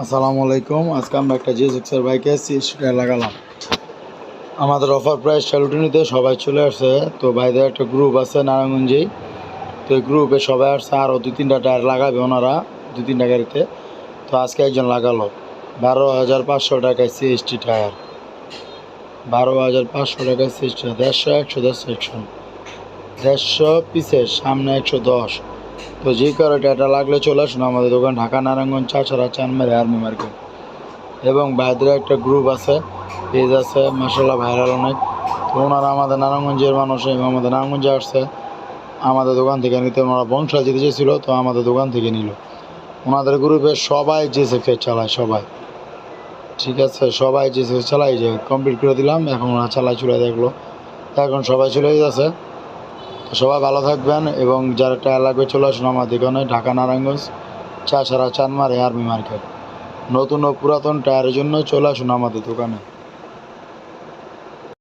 আসসালামু আলাইকুম। আজকে আমরা একটা জিএস এক্সের বাইকে সেটা লাগালাম। আমাদের অফার প্রাইস স্যালুটিনিতে সবাই চলে আসছে। তো ভাইদের একটা গ্রুপ আছে নারায়ণগঞ্জেই তো এই গ্রুপে সবাই আসছে আরও দু তিনটা টায়ার লাগাবে ওনারা দু তিনটা গাড়িতে। তো আজকে একজন লাগালো, বারো হাজার পাঁচশো টাকায় সিএসটি টায়ার বারো হাজার পাঁচশো টাকায় সিএসটি দেড়শো, একশো দেড়শো একশো। দেড়শো পিসের, সামনে একশো দশ। তো যে কারও এটা লাগলে চলে আসুন আমাদের দোকান, ঢাকা নারায়ণগঞ্জ চাচড়া চানমারি আর্মি মার্কেট এবং বাইদের একটা গ্রুপ আছে পেজ আছে মাসাল্লাহ ভাইরাল অনেক। তো ওনারা আমাদের নারায়ণগঞ্জের মানুষ এবং আমাদের নারায়ণগঞ্জে আসছে। আমাদের দোকান থেকে নিতে, ওনারা বংশা যেতে চেয়েছিল তো আমাদের দোকান থেকে নিল। ওনাদের গ্রুপে সবাই যে সেক্টর চালায়, সবাই। ঠিক আছে, সবাই যে সেক্টর চালাই যে কমপ্লিট করে দিলাম, এখন ওরা চালায় চলে দেখল। এখন সবাই চলে যাচ্ছে। সবাই ভালো থাকবেন এবং যারা টায়ার লাগবে চলে আসুন আমার এখানে, ঢাকা নারায়ণগঞ্জ চাষারা চানমার আর্মি মার্কেট। নতুন ও পুরাতন টায়ারের জন্য চলে আসুন আমাদের দোকানে।